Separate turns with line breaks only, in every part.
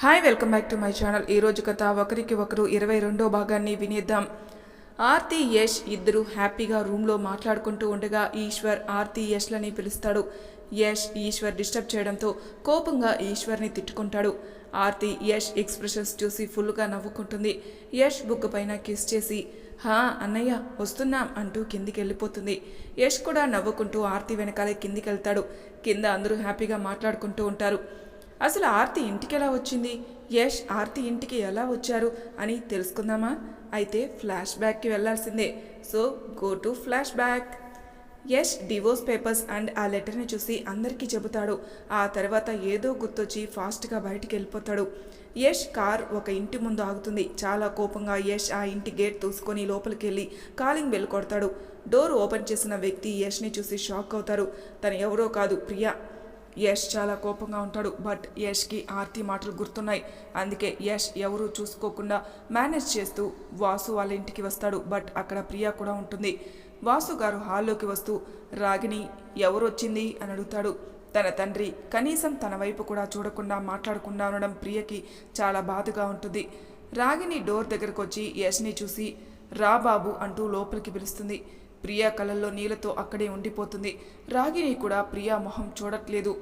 Hi welcome back to my channel ఈరోజు కథ ఒకరికి ఒకరు ఇరవై రెండో భాగాన్ని వినేద్దాం. ఆర్తి యష్ ఇద్దరు హ్యాపీగా రూమ్లో మాట్లాడుకుంటూ ఉండగా ఈశ్వర్ ఆర్తి యష్లని పిలుస్తాడు. యష్ ఈశ్వర్ డిస్టర్బ్ చేయడంతో కోపంగా ఈశ్వర్ని తిట్టుకుంటాడు. ఆర్తి యష్ ఎక్స్ప్రెషన్స్ చూసి ఫుల్గా నవ్వుకుంటుంది. యష్ బుక్ పైన కిస్ చేసి హా అన్నయ్య వస్తున్నాం అంటూ కిందికి వెళ్ళిపోతుంది. యష్ కూడా నవ్వుకుంటూ ఆర్తి వెనకాలే కిందికి వెళ్తాడు. కింద అందరూ హ్యాపీగా మాట్లాడుకుంటూ ఉంటారు. అసలు ఆర్తి ఇంటికి ఎలా వచ్చింది? యష్ ఆర్తి ఇంటికి ఎలా వచ్చారు అని తెలుసుకుందామా? అయితే ఫ్లాష్ బ్యాక్కి వెళ్ళాల్సిందే so go to flash back. Yash divorce papers and ఆ లెటర్ని చూసి అందరికీ చెబుతాడు. ఆ తర్వాత ఏదో గుర్తొచ్చి ఫాస్ట్గా బయటికి వెళ్ళిపోతాడు. యష్ కార్ ఒక ఇంటి ముందు ఆగుతుంది. చాలా కోపంగా యష్ ఆ ఇంటి గేట్ తూసుకొని లోపలికి వెళ్ళి కాలింగ్ బెల్ కొడతాడు. డోర్ ఓపెన్ చేసిన వ్యక్తి యష్ని చూసి షాక్ అవుతారు. తను ఎవరో కాదు ప్రియా. యష్ చాలా కోపంగా ఉంటాడు బట్ యష్కి ఆర్తి మాటలు గుర్తున్నాయి. అందుకే యష్ ఎవరూ చూసుకోకుండా మేనేజ్ చేస్తూ వాసు వాళ్ళ ఇంటికి వస్తాడు బట్ అక్కడ ప్రియా కూడా ఉంటుంది. వాసు గారు హాల్లోకి వస్తూ రాగిణి ఎవరొచ్చింది? అని అడుగుతాడు. తన తండ్రి కనీసం తన వైపు కూడా చూడకుండా మాట్లాడకుండా ఉండడం ప్రియకి చాలా బాధగా ఉంటుంది. రాగిణి డోర్ దగ్గరకు వచ్చి యష్ని చూసి రా బాబు అంటూ లోపలికి పిలుస్తుంది. ప్రియా కళ్ళల్లో నీళ్ళతో అక్కడే ఉండిపోతుంది. రాగిని కూడా ప్రియా మొహం చూడట్లేదు.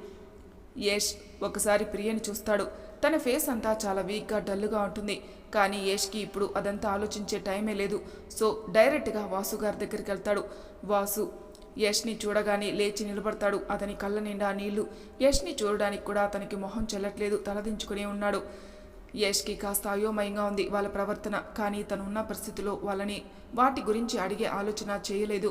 యష్ ఒకసారి ప్రియని చూస్తాడు. తన ఫేస్ అంతా చాలా వీక్గా డల్గా ఉంటుంది. కానీ యష్కి ఇప్పుడు అదంతా ఆలోచించే టైమే లేదు. సో డైరెక్ట్గా వాసు గారి దగ్గరికి వెళ్తాడు. వాసు యష్ని చూడగానే లేచి నిలబడతాడు. అతని కళ్ళ నిండా నీళ్ళు. యష్ని చూడడానికి కూడా అతనికి మొహం చెల్లట్లేదు. తలదించుకునే ఉన్నాడు. యష్కి కాస్త అయోమయంగా ఉంది వాళ్ళ ప్రవర్తన. కానీ తను ఉన్న పరిస్థితిలో వాళ్ళని వాటి గురించి అడిగే ఆలోచన చేయలేదు.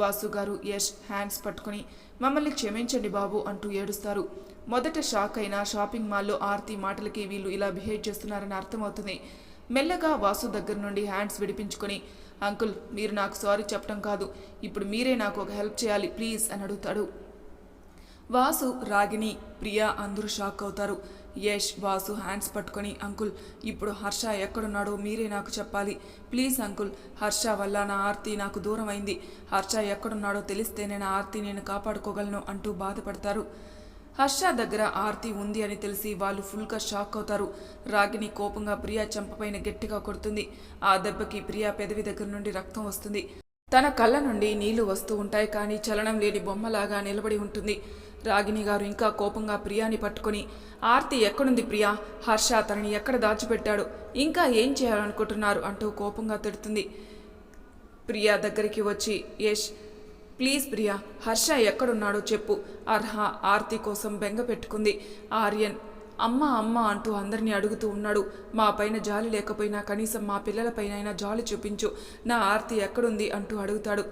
వాసు గారు యష్ హ్యాండ్స్ పట్టుకొని మమ్మల్ని క్షమించండి బాబు అంటూ ఏడుస్తారు. మొదట షాక్ అయిన షాపింగ్ మాల్లో ఆర్తి మాటలకి వీళ్ళు ఇలా బిహేవ్ చేస్తున్నారని అర్థమవుతుంది. మెల్లగా వాసు దగ్గర నుండి హ్యాండ్స్ విడిపించుకొని అంకుల్ మీరు నాకు సారీ చెప్పడం కాదు. ఇప్పుడు మీరే నాకు ఒక హెల్ప్ చేయాలి ప్లీజ్ అని అడుగుతాడు. వాసు రాగిణి ప్రియా అందరూ షాక్ అవుతారు. యష్ వాసు హ్యాండ్స్ పట్టుకొని అంకుల్ ఇప్పుడు హర్ష ఎక్కడున్నాడో మీరే నాకు చెప్పాలి. ప్లీజ్ అంకుల్ హర్ష వల్ల నా ఆర్తి నాకు దూరం అయింది హర్ష ఎక్కడున్నాడో తెలిస్తేనే నా ఆర్తి నేను కాపాడుకోగలను అంటూ బాధపడతారు. హర్ష దగ్గర ఆర్తి ఉంది అని తెలిసి వాళ్ళు ఫుల్గా షాక్ అవుతారు. రాగిని కోపంగా ప్రియా చెంపపైన గట్టిగా కొడుతుంది. ఆ దెబ్బకి ప్రియా పెదవి దగ్గర నుండి రక్తం వస్తుంది. తన కళ్ళ నుండి నీళ్ళు వస్తూ ఉంటాయి కానీ చలనం లేని బొమ్మలాగా నిలబడి ఉంటుంది. రాగిణి గారు ఇంకా కోపంగా ప్రియాని పట్టుకొని ఆర్తి ఎక్కడుంది ప్రియా? హర్ష తనని ఎక్కడ దాచిపెట్టాడు? ఇంకా ఏం చేయాలనుకుంటున్నారు? అంటూ కోపంగా తిడుతుంది. ప్రియా దగ్గరికి వచ్చి యష్ ప్లీజ్ ప్రియా హర్ష ఎక్కడున్నాడో చెప్పు. అర్హ ఆర్తి కోసం బెంగ పెట్టుకుంది. ఆర్యన్ అమ్మ అమ్మ అంటూ అందరినీ అడుగుతూ ఉన్నాడు. మా పైన జాలి లేకపోయినా కనీసం మా పిల్లలపైనైనా జాలి చూపించు. నా ఆర్తి ఎక్కడుంది? అంటూ అడుగుతాడు.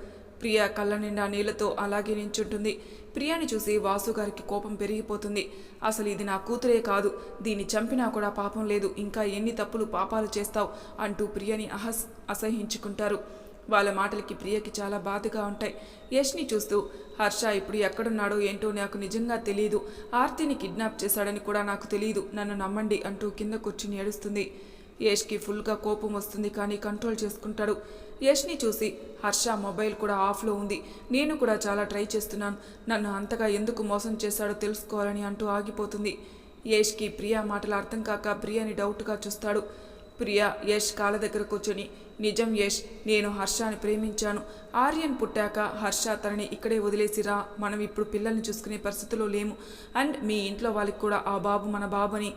ప్రియా కళ్ళ నిండా నీళ్ళతో అలాగే నించుంటుంది. ప్రియాని చూసి వాసుగారికి కోపం పెరిగిపోతుంది. అసలు ఇది నా కూతురే కాదు. దీన్ని చంపినా కూడా పాపం లేదు. ఇంకా ఎన్ని తప్పులు పాపాలు చేస్తావు? అంటూ ప్రియని అహస్ అసహించుకుంటారు వాళ్ళ మాటలకి ప్రియకి చాలా బాధగా ఉంటాయి. యష్ని చూస్తూ హర్ష ఇప్పుడు ఎక్కడున్నాడో ఏంటో నాకు నిజంగా తెలియదు ఆర్తిని కిడ్నాప్ చేశాడని కూడా నాకు తెలియదు నన్ను నమ్మండి అంటూ కింద కూర్చుని ఏడుస్తుంది. యష్కి ఫుల్గా కోపం వస్తుంది కానీ కంట్రోల్ చేసుకుంటాడు. యష్ని చూసి హర్ష మొబైల్ కూడా ఆఫ్లో ఉంది. నేను కూడా చాలా ట్రై చేస్తున్నాను. నన్ను అంతగా ఎందుకు మోసం చేశాడో తెలుసుకోవాలని అంటూ ఆగిపోతుంది. యష్కి ప్రియా మాటలు అర్థం కాక ప్రియాని డౌట్గా చూస్తాడు. ప్రియా యష్ కాళ్ళ దగ్గర కూర్చొని నిజం యష్ నేను హర్షని ప్రేమించాను. ఆర్యన్ పుట్టాక హర్ష తనని ఇక్కడే వదిలేసిరా మనం ఇప్పుడు పిల్లల్ని చూసుకునే పరిస్థితిలో లేము. అండ్ మీ ఇంట్లో వాళ్ళకి కూడా ఆ బాబు మన బాబు అని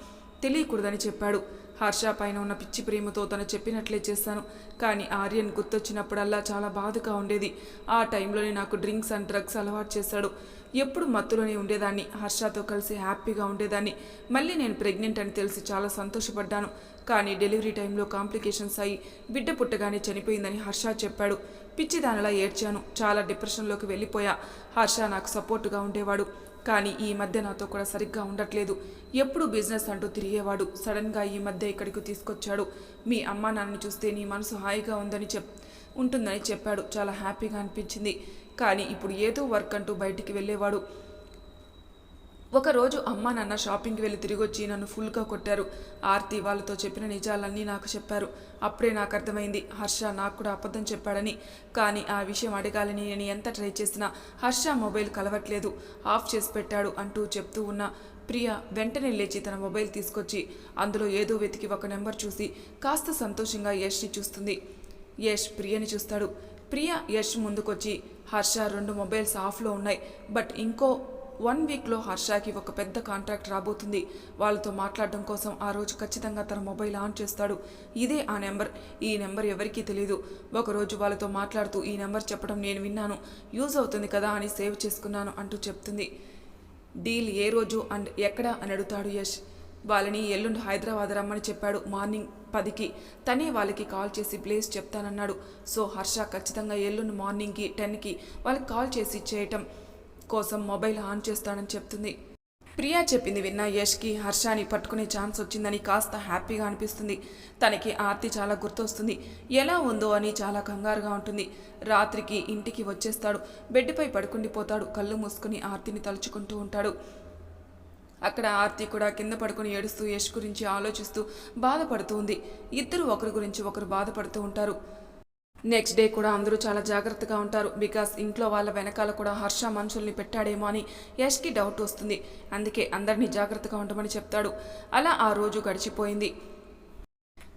తెలియకూడదని చెప్పాడు. హర్ష పైన ఉన్న పిచ్చి ప్రేమతో తను చెప్పినట్లే చేశాను. కానీ ఆర్యన్ గుర్తొచ్చినప్పుడల్లా చాలా బాధగా ఉండేది. ఆ టైంలోనే నాకు డ్రింక్స్ అండ్ డ్రగ్స్ అలవాటు చేశాడు. ఎప్పుడు మత్తులోనే ఉండేదాన్ని. హర్షతో కలిసి హ్యాపీగా ఉండేదాన్ని. మళ్ళీ నేను ప్రెగ్నెంట్ అని తెలిసి చాలా సంతోషపడ్డాను. కానీ డెలివరీ టైంలో కాంప్లికేషన్స్ అయ్యి బిడ్డ పుట్టగానే చనిపోయిందని హర్ష చెప్పాడు. పిచ్చిదానిలా ఏడ్చాను. చాలా డిప్రెషన్లోకి వెళ్ళిపోయా. హర్ష నాకు సపోర్టుగా ఉండేవాడు. కానీ ఈ మధ్య నాతో కూడా సరిగ్గా ఉండట్లేదు. ఎప్పుడు బిజినెస్ అంటూ తిరిగేవాడు. సడన్గా ఈ మధ్య ఇక్కడికి తీసుకొచ్చాడు. మీ అమ్మా నాన్నని చూస్తే నీ మనసు హాయిగా ఉందని చెప్ ఉంటుందని చెప్పాడు. చాలా హ్యాపీగా అనిపించింది. కానీ ఇప్పుడు ఏదో వర్క్ అంటూ బయటికి వెళ్ళేవాడు. ఒకరోజు అమ్మ నాన్న షాపింగ్కి వెళ్ళి తిరిగి వచ్చి నన్ను ఫుల్గా కొట్టారు. ఆర్తి వాళ్ళతో చెప్పిన నిజాలన్నీ నాకు చెప్పారు. అప్పుడే నాకు అర్థమైంది. హర్ష నాకు కూడా అబద్ధం చెప్పాడని. కానీ ఆ విషయం అడగాలని నేను ఎంత ట్రై చేసినా హర్ష మొబైల్ కలవట్లేదు. ఆఫ్ చేసి పెట్టాడు అంటూ చెప్తూ ఉన్న ప్రియ వెంటనే లేచి తన మొబైల్ తీసుకొచ్చి అందులో ఏదో వెతికి ఒక నెంబర్ చూసి కాస్త సంతోషంగా యష్ని చూస్తుంది. యష్ ప్రియని చూస్తాడు. ప్రియ యష్ ముందుకొచ్చి హర్ష రెండు మొబైల్స్ ఆఫ్లో ఉన్నాయి. బట్ ఇంకో వన్ వీక్లో హర్షకి ఒక పెద్ద కాంట్రాక్ట్ రాబోతుంది. వాళ్ళతో మాట్లాడడం కోసం ఆ రోజు ఖచ్చితంగా తన మొబైల్ ఆన్ చేస్తాడు. ఇదే ఆ నెంబర్. ఈ నెంబర్ ఎవరికీ తెలియదు ఒకరోజు వాళ్ళతో మాట్లాడుతూ ఈ నెంబర్ చెప్పడం నేను విన్నాను. యూజ్ అవుతుంది కదా అని సేవ్ చేసుకున్నాను అంటూ చెప్తుంది. డీల్ ఏ రోజు అండ్ ఎక్కడ అని అడుగుతాడు యష్. వాళ్ళని ఎల్లుండి హైదరాబాద్ రమ్మని చెప్పాడు మార్నింగ్ పదికి. తనే వాళ్ళకి కాల్ చేసి ప్లేస్ చెప్తానన్నాడు. సో హర్ష ఖచ్చితంగా ఎల్లుండి మార్నింగ్కి టెన్కి వాళ్ళకి కాల్ చేసి చేయటం కోసం మొబైల్ ఆన్ చేస్తాడని చెప్తుంది. ప్రియా చెప్పింది విన్న యష్కి హర్షాని పట్టుకునే ఛాన్స్ వచ్చిందని కాస్త హ్యాపీగా అనిపిస్తుంది. తనకి ఆర్తి చాలా గుర్తొస్తుంది. ఎలా ఉందో అని చాలా కంగారుగా ఉంటుంది. రాత్రికి ఇంటికి వచ్చేస్తాడు. బెడ్పై పడుకుండిపోతాడు కళ్ళు మూసుకుని ఆర్తిని తలుచుకుంటూ ఉంటాడు. అక్కడ ఆర్తి కూడా కింద పడుకుని ఏడుస్తూ యష్ గురించి ఆలోచిస్తూ బాధపడుతూ ఉంది. ఇద్దరు ఒకరి గురించి ఒకరు బాధపడుతూ ఉంటారు. నెక్స్ట్ డే కూడా అందరూ చాలా జాగ్రత్తగా ఉంటారు. బికాస్ ఇంట్లో వాళ్ళ వెనకాల కూడా హర్ష మనుషుల్ని పెట్టాడేమో అని యష్కి డౌట్ వస్తుంది. అందుకే అందరినీ జాగ్రత్తగా ఉండమని చెప్తాడు. అలా ఆ రోజు గడిచిపోయింది.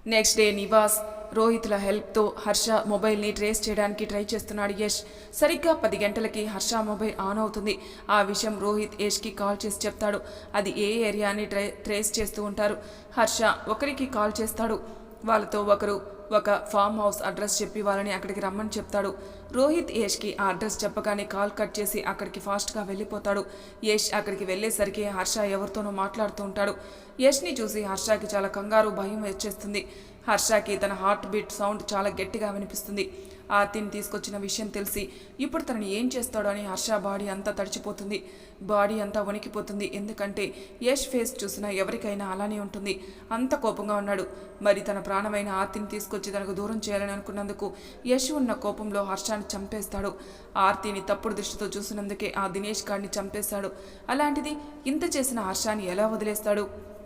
నెక్స్ట్ డే నివాస్ రోహిత్ల హెల్ప్తో హర్ష మొబైల్ని ట్రేస్ చేయడానికి ట్రై చేస్తున్నాడు యష్. సరిగ్గా పది గంటలకి హర్ష మొబైల్ ఆన్ అవుతుంది. ఆ విషయం రోహిత్ యష్కి కాల్ చేసి చెప్తాడు. అది ఏ ఏరియాని ట్రై ట్రేస్ చేస్తూ ఉంటారు? హర్ష ఒకరికి కాల్ చేస్తాడు. వాళ్ళతో ఒకరు ఒక ఫామ్ హౌస్ అడ్రస్ చెప్పి వాళ్ళని అక్కడికి రమ్మని చెప్తాడు. రోహిత్ యష్కి ఆ అడ్రస్ చెప్పగానే కాల్ కట్ చేసి అక్కడికి ఫాస్ట్గా వెళ్ళిపోతాడు. యష్ అక్కడికి వెళ్ళేసరికి హర్ష ఎవరితోనో మాట్లాడుతూ ఉంటాడు. యష్ని చూసి హర్షకి చాలా కంగారు భయం వచ్చేస్తుంది హర్షకి తన హార్ట్ బీట్ సౌండ్ చాలా గట్టిగా వినిపిస్తుంది. ఆర్తిని తీసుకొచ్చిన విషయం తెలిసి ఇప్పుడు తనని ఏం చేస్తాడో అని హర్ష బాడీ అంతా తడిచిపోతుంది. బాడీ అంతా వణికిపోతుంది. ఎందుకంటే యష్ ఫేస్ చూసినా ఎవరికైనా అలానే ఉంటుంది. అంత కోపంగా ఉన్నాడు. మరి తన ప్రాణమైన ఆర్తిని తీసుకొచ్చి తనకు దూరం చేయాలని అనుకున్నందుకు యష్ ఉన్న కోపంలో హర్షాన్ని చంపేస్తాడు. ఆర్తిని తప్పుడు దృష్టితో చూసినందుకే ఆ దినేష్ గాడిని చంపేశాడు. అలాంటిది ఇంత చేసిన హర్షాన్ని ఎలా వదిలేస్తాడు?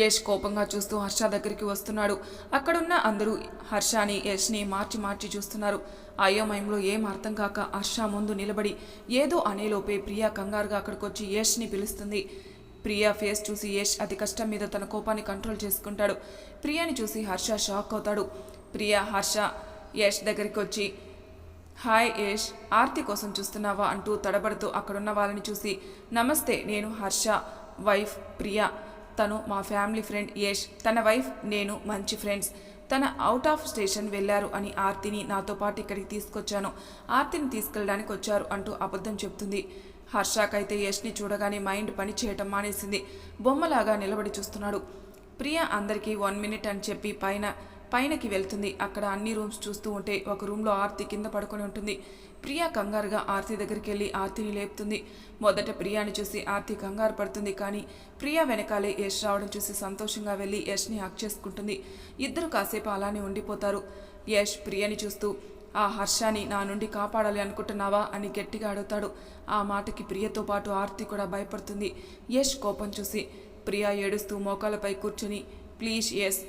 యష్ కోపంగా చూస్తూ హర్ష దగ్గరికి వస్తున్నాడు. అక్కడున్న అందరూ హర్షని యష్ని మార్చి మార్చి చూస్తున్నారు. అయోమయంలో ఏం అర్థం కాక హర్ష ముందు నిలబడి ఏదో అనేలోపే ప్రియా కంగారుగా అక్కడికొచ్చి యష్ని పిలుస్తుంది. ప్రియా ఫేస్ చూసి యష్ అతి కష్టం మీద తన కోపాన్ని కంట్రోల్ చేసుకుంటాడు. ప్రియాని చూసి హర్ష షాక్ అవుతాడు. ప్రియా హర్ష యష్ దగ్గరికి వచ్చి హాయ్ యష్ ఆర్తి కోసం చూస్తున్నావా? అంటూ తడబడుతూ అక్కడున్న వాళ్ళని చూసి నమస్తే నేను హర్ష వైఫ్ ప్రియా. తను మా ఫ్యామిలీ ఫ్రెండ్ యష్ తన వైఫ్ నేను మంచి ఫ్రెండ్స్. తన అవుట్ ఆఫ్ స్టేషన్ వెళ్ళారు అని ఆర్తిని నాతో పాటు ఇక్కడికి తీసుకొచ్చాను. ఆర్తిని తీసుకెళ్ళడానికి వచ్చారు అంటూ అబద్ధం చెప్తుంది. హర్షకైతే యష్ని చూడగానే మైండ్ పని చేయటం మానేసింది. బొమ్మలాగా నిలబడి చూస్తున్నాడు. ప్రియ అందరికీ వన్ మినిట్ అని చెప్పి పైన పైనకి వెళ్తుంది. అక్కడ అన్ని రూమ్స్ చూస్తూ ఉంటే ఒక రూమ్లో ఆర్తి కింద పడుకొని ఉంటుంది. ప్రియా కంగారుగా ఆర్తి దగ్గరికి వెళ్ళి ఆర్తిని లేపుతుంది. మొదట ప్రియాని చూసి ఆర్తి కంగారు పడుతుంది కానీ ప్రియా వెనకాలే యష్ రావడం చూసి సంతోషంగా వెళ్ళి యష్ని హక్ చేసుకుంటుంది. ఇద్దరు కాసేపు అలానే ఉండిపోతారు. యష్ ప్రియని చూస్తూ ఆ హర్షాన్ని నా నుండి కాపాడాలి అనుకుంటున్నావా? అని గట్టిగా అడుగుతాడు. ఆ మాటకి ప్రియతో పాటు ఆర్తి కూడా భయపడుతుంది. యష్ కోపం చూసి ప్రియా ఏడుస్తూ మోకాలపై కూర్చుని ప్లీజ్ ఎస్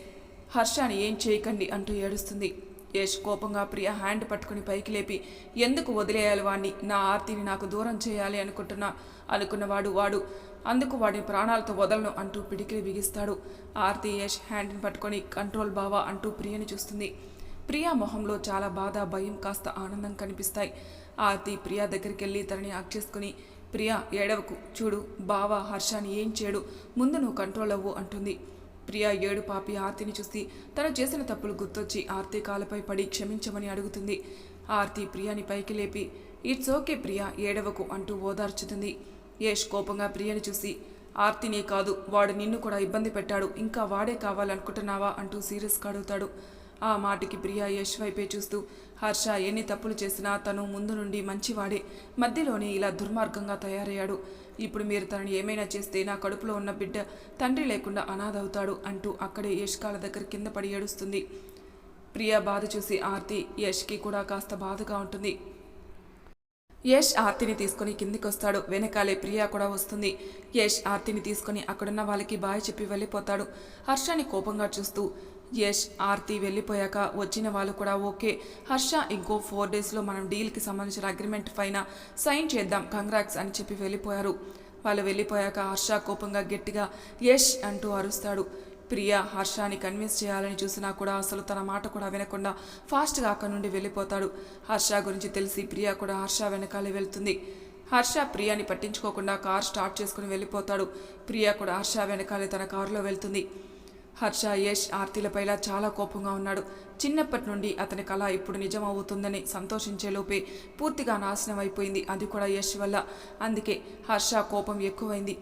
హర్షాని ఏం చేయకండి అంటూ ఏడుస్తుంది. యష్ కోపంగా ప్రియ హ్యాండ్ పట్టుకుని పైకి లేపి ఎందుకు వదిలేయాలి వాణ్ణి? నా ఆర్తిని నాకు దూరం చేయాలి అనుకుంటున్నా అనుకున్నవాడు వాడు. అందుకు వాడిని ప్రాణాలతో వదలను అంటూ పిడికిలి బిగిస్తాడు. ఆర్తి యష్ హ్యాండ్ని పట్టుకొని కంట్రోల్ బావా అంటూ ప్రియని చూస్తుంది. ప్రియా మొహంలో చాలా బాధ భయం కాస్త ఆనందం కనిపిస్తాయి. ఆర్తి ప్రియా దగ్గరికి వెళ్ళి తనని హక్ చేసుకుని ప్రియా ఏడవకు. చూడు బావా హర్షాన్ని ఏం చేయడు. ముందు నువ్వు కంట్రోల్ అవ్వు అంటుంది. ప్రియా ఏడు పాపి ఆర్తిని చూసి తను చేసిన తప్పులు గుర్తొచ్చి ఆర్తి కాలపై పడి క్షమించమని అడుగుతుంది. ఆర్తి ప్రియాని పైకి లేపి ఇట్స్ ఓకే ప్రియా ఏడవకు అంటూ ఓదార్చుతుంది. యష్ కోపంగా ప్రియని చూసి ఆర్తినే కాదు వాడు నిన్ను కూడా ఇబ్బంది పెట్టాడు ఇంకా వాడే కావాలనుకుంటున్నావా? అంటూ సీరియస్గా అడుగుతాడు. ఆ మాటకి ప్రియా యష్ వైపే చూస్తూ హర్ష ఎన్ని తప్పులు చేసినా తను ముందు నుండి మంచివాడే మధ్యలోనే ఇలా దుర్మార్గంగా తయారయ్యాడు. ఇప్పుడు మీరు తనని ఏమైనా చేస్తే నా కడుపులో ఉన్న బిడ్డ తండ్రి లేకుండా అనాథవుతాడు అంటూ అక్కడే యష్ కాళ్ళ దగ్గర కింద పడి ఏడుస్తుంది. ప్రియా బాధ చూసి ఆర్తి యష్కి కూడా కాస్త బాధగా ఉంటుంది. యష్ ఆర్తిని తీసుకుని కిందికి వస్తాడు వెనకాలే ప్రియా కూడా వస్తుంది. యష్ ఆర్తిని తీసుకుని అక్కడున్న వాళ్ళకి బాయ్ చెప్పి వెళ్ళిపోతాడు. హర్షని కోపంగా చూస్తూ యష్ ఆర్తి వెళ్ళిపోయాక వచ్చిన వాళ్ళు కూడా ఓకే. హర్ష ఇంకో ఫోర్ డేస్లో మనం డీల్కి సంబంధించిన అగ్రిమెంట్ పైన సైన్ చేద్దాం కంగ్రాక్స్ అని చెప్పి వెళ్ళిపోయారు. వాళ్ళు వెళ్ళిపోయాక హర్ష కోపంగా గట్టిగా యష్ అంటూ అరుస్తాడు. ప్రియా హర్షాని కన్విన్స్ చేయాలని చూసినా కూడా అసలు తన మాట కూడా వినకుండా ఫాస్ట్గా అక్కడి నుండి వెళ్ళిపోతాడు. హర్ష గురించి తెలిసి ప్రియా కూడా హర్ష వెనకాలే వెళ్తుంది. హర్ష ప్రియాని పట్టించుకోకుండా కార్ స్టార్ట్ చేసుకుని వెళ్ళిపోతాడు. ప్రియా కూడా హర్ష వెనకాలే తన కారులో వెళ్తుంది. హర్ష యష్ ఆర్తిలపైలా చాలా కోపంగా ఉన్నాడు. చిన్నప్పటి నుండి అతని కళ ఇప్పుడు నిజం అవుతుందని సంతోషించే లోపే పూర్తిగా నాశనం అయిపోయింది అది కూడా యష్ వల్ల. అందుకే హర్ష కోపం ఎక్కువైంది.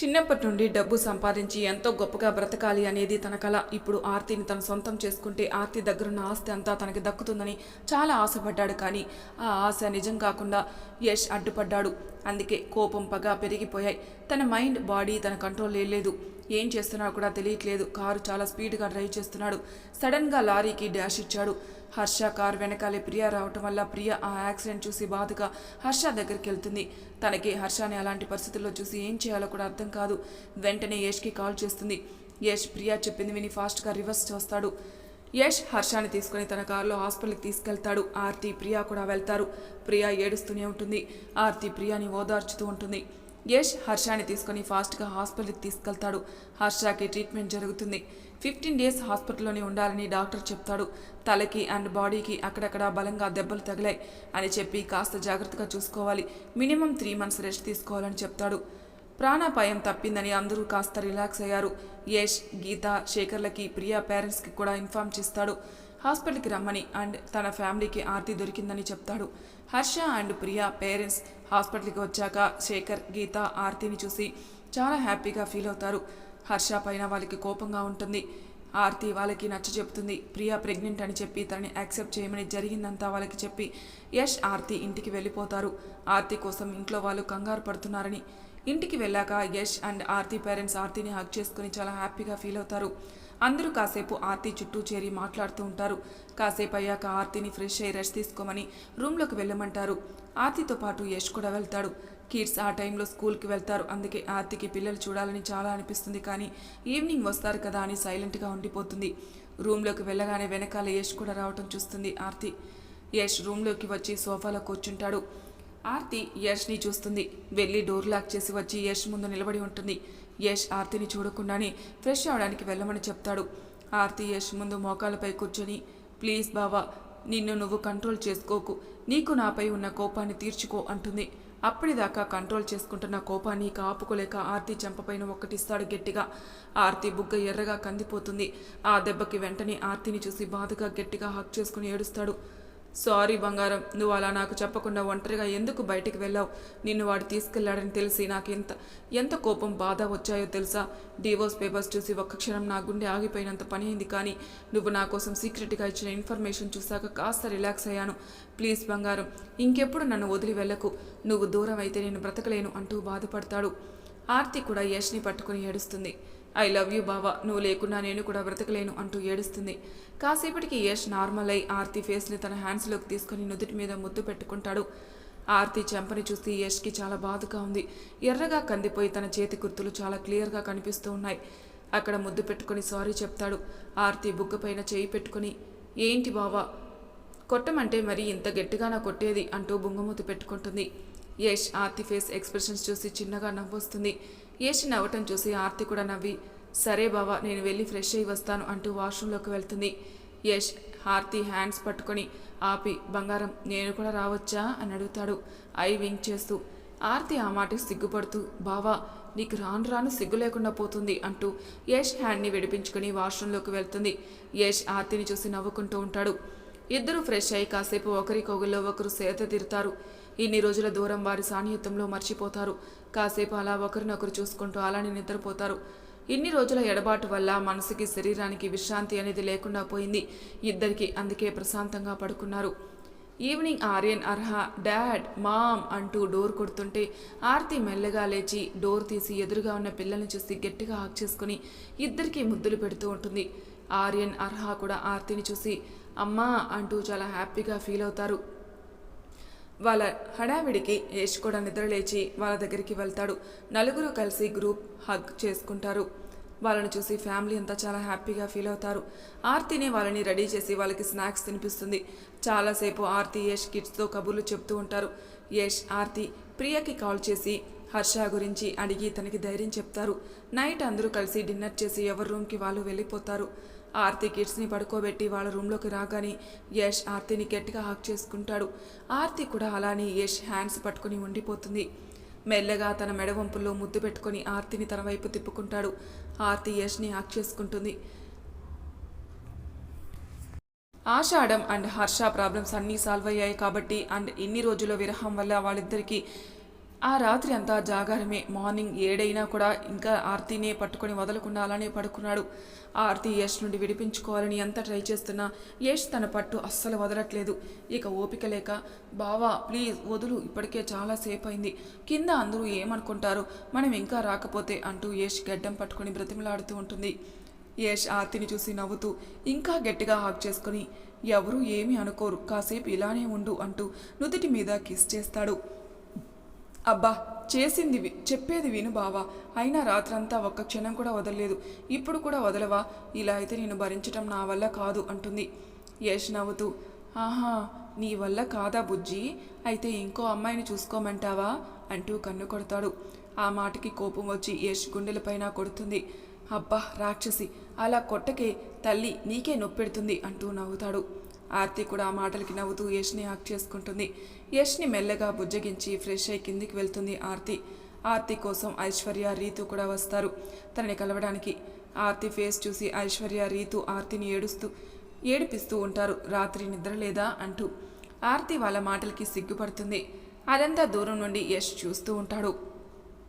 చిన్నప్పటి నుండి డబ్బు సంపాదించి ఎంతో గొప్పగా బ్రతకాలి అనేది తన కళ ఇప్పుడు ఆర్తిని తన సొంతం చేసుకుంటే ఆర్తి దగ్గరున్న ఆస్తి అంతా తనకి దక్కుతుందని చాలా ఆశపడ్డాడు కానీ ఆ ఆశ నిజం కాకుండా యష్ అడ్డుపడ్డాడు. అందుకే కోపం పగ పెరిగిపోయాయి. తన మైండ్ బాడీ తన కంట్రోల్ లేదు ఏం చేస్తున్నాడో కూడా తెలియట్లేదు. కారు చాలా స్పీడ్గా డ్రైవ్ చేస్తున్నాడు. సడన్గా లారీకి డాష్ ఇచ్చాడు. హర్ష కార్ వెనకాలే ప్రియా రావటం వల్ల ప్రియ ఆ యాక్సిడెంట్ చూసి బాధగా హర్ష దగ్గరికి వెళ్తుంది. తనకి హర్షని అలాంటి పరిస్థితుల్లో చూసి ఏం చేయాలో కూడా అర్థం కాదు. వెంటనే యష్కి కాల్ చేస్తుంది. యష్ ప్రియా చెప్పింది విని ఫాస్ట్గా రివర్స్ చేస్తాడు. యష్ హర్షాని తీసుకుని తన కారులో హాస్పిటల్కి తీసుకెళ్తాడు. ఆర్తి ప్రియా కూడా వెళ్తారు. ప్రియా ఏడుస్తూనే ఉంటుంది. ఆర్తి ప్రియాని ఓదార్చుతూ ఉంటుంది. యష్ హర్షాని తీసుకొని ఫాస్ట్గా హాస్పిటల్కి తీసుకెళ్తాడు. హర్షకి ట్రీట్మెంట్ జరుగుతుంది. ఫిఫ్టీన్ డేస్ హాస్పిటల్లోనే ఉండాలని డాక్టర్ చెప్తాడు. తలకి అండ్ బాడీకి అక్కడక్కడ బలంగా దెబ్బలు తగిలాయి అని చెప్పి కాస్త జాగ్రత్తగా చూసుకోవాలి. మినిమం త్రీ మంత్స్ రెస్ట్ తీసుకోవాలని చెప్తాడు. ప్రాణాపాయం తప్పిందని అందరూ కాస్త రిలాక్స్ అయ్యారు. యష్ గీత శేఖర్లకి ప్రియా పేరెంట్స్కి కూడా ఇన్ఫామ్ చేస్తాడు. హాస్పిటల్కి రమ్మని అండ్ తన ఫ్యామిలీకి ఆర్తి దొరికిందని చెప్తాడు. హర్ష అండ్ ప్రియా పేరెంట్స్ హాస్పిటల్కి వచ్చాక శేఖర్ గీత ఆర్తిని చూసి చాలా హ్యాపీగా ఫీల్ అవుతారు. హర్ష పైన వాళ్ళకి కోపంగా ఉంటుంది. ఆర్తి వాళ్ళకి నచ్చ చెప్తుంది. ప్రియా ప్రెగ్నెంట్ అని చెప్పి తనని యాక్సెప్ట్ చేయమని జరిగిందంతా వాళ్ళకి చెప్పి యష్ ఆర్తి ఇంటికి వెళ్ళిపోతారు. ఆర్తి కోసం ఇంట్లో వాళ్ళు కంగారు పడుతున్నారని. ఇంటికి వెళ్ళాక యష్ అండ్ ఆర్తి పేరెంట్స్ ఆర్తిని హక్ చేసుకుని చాలా హ్యాపీగా ఫీల్ అవుతారు. అందరూ కాసేపు ఆర్తి చుట్టూ చేరి మాట్లాడుతూ ఉంటారు. కాసేపు అయ్యాక ఆర్తిని ఫ్రెష్ అయ్యి రెస్ట్ తీసుకోమని రూమ్లోకి వెళ్ళమంటారు. ఆర్తితో పాటు యష్ కూడా వెళ్తాడు. కిడ్స్ ఆ టైంలో స్కూల్కి వెళ్తారు. అందుకే ఆర్తికి పిల్లలు చూడాలని చాలా అనిపిస్తుంది కానీ ఈవినింగ్ వస్తారు కదా అని సైలెంట్గా ఉండిపోతుంది. రూమ్లోకి వెళ్ళగానే వెనకాల యష్ కూడా రావటం చూస్తుంది ఆర్తి. యష్ రూమ్లోకి వచ్చి సోఫాలో కూర్చుంటాడు. ఆర్తి యష్ని చూస్తుంది. వెళ్ళి డోర్ లాక్ చేసి వచ్చి యష్ ముందు నిలబడి ఉంటుంది. యష్ ఆర్తిని చూడకుండానే ఫ్రెష్ అవడానికి వెళ్ళమని చెప్తాడు. ఆర్తి యష్ ముందు మోకాలపై కూర్చొని ప్లీజ్ బావా నిన్ను నువ్వు కంట్రోల్ చేసుకోకు. నీకు నాపై ఉన్న కోపాన్ని తీర్చుకో అంటుంది. అప్పటిదాకా కంట్రోల్ చేసుకుంటున్న కోపాన్ని కాపుకోలేక ఆర్తి చెంపపైన ఒక్కటిస్తాడు గట్టిగా. ఆర్తి బుగ్గ ఎర్రగా కందిపోతుంది. ఆ దెబ్బకి వెంటనే ఆర్తిని చూసి బాధగా గట్టిగా హక్ చేసుకుని ఏడుస్తాడు. సారీ బంగారం నువ్వు అలా నాకు చెప్పకుండా ఒంటరిగా ఎందుకు బయటికి వెళ్ళావు? నిన్ను వాడు తీసుకెళ్ళాడని తెలిసి నాకు ఎంత ఎంత కోపం బాధ వచ్చాయో తెలుసా? డివోర్స్ పేపర్స్ చూసి ఒక్క క్షణం నా గుండె ఆగిపోయినంత పని అయింది కానీ నువ్వు నా కోసం సీక్రెట్గా ఇచ్చిన ఇన్ఫర్మేషన్ చూశాక కాస్త రిలాక్స్ అయ్యాను. ప్లీజ్ బంగారం ఇంకెప్పుడు నన్ను వదిలి వెళ్ళకు. నువ్వు దూరం అయితే నేను బ్రతకలేను అంటూ బాధపడతాడు. ఆర్తి కూడా యష్ని పట్టుకుని ఏడుస్తుంది. ఐ లవ్ యూ బావా నువ్వు లేకుండా నేను కూడా బ్రతకలేను అంటూ ఏడుస్తుంది. కాసేపటికి యష్ నార్మల్ అయి ఆర్తి ఫేస్ని తన హ్యాండ్స్లోకి తీసుకుని నుదుటి మీద ముద్దు పెట్టుకుంటాడు. ఆర్తి చెంపని చూసి యష్కి చాలా బాధగా ఉంది. ఎర్రగా కందిపోయి తన చేతి గుర్తులు చాలా క్లియర్గా కనిపిస్తూ ఉన్నాయి. అక్కడ ముద్దు పెట్టుకొని సారీ చెప్తాడు. ఆర్తి బుగ్గపైన చేయి పెట్టుకొని ఏంటి బావా కొట్టమంటే మరి ఇంత గట్టిగా నా కొట్టేది? అంటూ బుంగమూతి పెట్టుకుంటుంది. యష్ ఆర్తి ఫేస్ ఎక్స్ప్రెషన్స్ చూసి చిన్నగా నవ్వొస్తుంది. యష్ నవ్వటం చూసి ఆర్తి కూడా నవ్వి సరే బావా నేను వెళ్ళి ఫ్రెష్ అయ్యి వస్తాను అంటూ వాష్రూమ్లోకి వెళ్తుంది. యష్ ఆర్తి హ్యాండ్స్ పట్టుకొని ఆపి బంగారం నేను కూడా రావచ్చా? అని అడుగుతాడు. ఐ వింక్ చేస్తూ ఆర్తి ఆ మాటకి సిగ్గుపడుతూ బావా నీకు రాను రాను సిగ్గు లేకుండా పోతుంది అంటూ యష్ హ్యాండ్ని విడిపించుకుని వాష్రూమ్లోకి వెళ్తుంది. యష్ ఆర్తిని చూసి నవ్వుకుంటూ ఉంటాడు. ఇద్దరు ఫ్రెష్ అయ్యి కాసేపు ఒకరికొకరిలో ఒకరు సేద తీరుతారు. ఇన్ని రోజుల దూరం వారి సాన్నిహిత్యంలో మర్చిపోతారు. కాసేపు అలా ఒకరినొకరు చూసుకుంటూ అలానే నిద్రపోతారు. ఇన్ని రోజుల ఎడబాటు వల్ల మనసుకి శరీరానికి విశ్రాంతి అనేది లేకుండా పోయింది. ఇద్దరికి అందుకే ప్రశాంతంగా పడుకున్నారు. Evening Aryan Arha dad mom అంటూ డోర్ కొడుతుంటే ఆర్తి మెల్లగా లేచి డోర్ తీసి ఎదురుగా ఉన్న పిల్లల్ని చూసి గట్టిగా హాక్ చేసుకుని ఇద్దరికి ముద్దులు పెడుతూ ఉంటుంది. ఆర్యన్ అర్హ కూడా ఆర్తిని చూసి అమ్మా అంటూ చాలా హ్యాపీగా ఫీల్ అవుతారు. వాళ్ళ హడావిడికి యష్ కూడా నిద్రలేచి వాళ్ళ దగ్గరికి వెళ్తాడు. నలుగురు కలిసి గ్రూప్ హగ్ చేసుకుంటారు. వాళ్ళని చూసి ఫ్యామిలీ అంతా చాలా హ్యాపీగా ఫీల్ అవుతారు. ఆర్తిని వాళ్ళని రెడీ చేసి వాళ్ళకి స్నాక్స్ తినిపిస్తుంది. చాలాసేపు ఆర్తి యష్ కిడ్స్తో కబుర్లు చెప్తూ ఉంటారు. యష్ ఆర్తి ప్రియకి కాల్ చేసి హర్ష గురించి అడిగి తనకి ధైర్యం చెప్తారు. నైట్ అందరూ కలిసి డిన్నర్ చేసి ఎవరి రూమ్కి వాళ్ళు వెళ్ళిపోతారు. ఆర్తి కిడ్స్ని పడుకోబెట్టి వాళ్ళ రూమ్లోకి రాగానే యష్ ఆర్తిని గట్టిగా హాక్ చేసుకుంటాడు. ఆర్తి కూడా అలానే యష్ హ్యాండ్స్ పట్టుకుని ఉండిపోతుంది. మెల్లగా తన మెడవంపుల్లో ముద్దు పెట్టుకొని ఆర్తిని తన వైపు తిప్పుకుంటాడు. ఆర్తి యష్ని హాక్ చేసుకుంటుంది. ఆషాఢం అండ్ హర్ష ప్రాబ్లమ్స్ అన్నీ సాల్వ్ అయ్యాయి కాబట్టి అండ్ ఇన్ని రోజుల విరహం వల్ల వాళ్ళిద్దరికీ ఆ రాత్రి అంతా జాగారమే. మార్నింగ్ ఏడైనా కూడా ఇంకా ఆర్తినే పట్టుకొని వదలకుండా అలానే పడుకున్నాడు. ఆర్తి యష్ నుండి విడిపించుకోవాలని ఎంత ట్రై చేస్తున్నా యష్ తన పట్టు అస్సలు వదలట్లేదు. ఇక ఓపిక లేక బావా ప్లీజ్ వదులు ఇప్పటికే చాలా సేపు అయింది కింద అందరూ ఏమనుకుంటారు? మనం ఇంకా రాకపోతే అంటూ యష్ గడ్డం పట్టుకొని బ్రతిమలాడుతూ ఉంటుంది. యష్ ఆర్తిని చూసి నవ్వుతూ ఇంకా గట్టిగా హాక్ చేసుకుని ఎవరూ ఏమీ అనుకోరు. కాసేపు ఇలానే ఉండు అంటూ నుదుటి మీద కిస్ చేస్తాడు. అబ్బా చేసింది వి- చెప్పేది విను బావా. అయినా రాత్రంతా ఒక్క క్షణం కూడా వదలలేదు. ఇప్పుడు కూడా వదలవా? ఇలా అయితే నేను భరించటం నా వల్ల కాదు అంటుంది. యష్ నవ్వుతూ ఆహా నీ వల్ల కాదా బుజ్జి? అయితే ఇంకో అమ్మాయిని చూసుకోమంటావా? అంటూ కన్ను కొడతాడు. ఆ మాటకి కోపం వచ్చి యష్ గుండెలపైన కొడుతుంది. అబ్బా రాక్షసి అలా కొట్టకే తల్లి నీకే నొప్పెడుతుంది అంటూ నవ్వుతాడు. ఆర్తి కూడా ఆ మాటలకి నవ్వుతూ యష్ని హాక్ చేసుకుంటుంది. యష్ని మెల్లగా బుజ్జగించి ఫ్రెష్ అయి కిందికి వెళ్తుంది ఆర్తి. ఆర్తి కోసం ఐశ్వర్య రీతు కూడా వస్తారు. తనని కలవడానికి ఆర్తి ఫేస్ చూసి ఐశ్వర్య రీతు ఆర్తిని ఏడుస్తూ ఏడిపిస్తూ ఉంటారు. రాత్రి నిద్ర లేదా? అంటూ ఆర్తి వాళ్ళ మాటలకి సిగ్గుపడుతుంది. అదంతా దూరం నుండి యష్ చూస్తూ ఉంటాడు.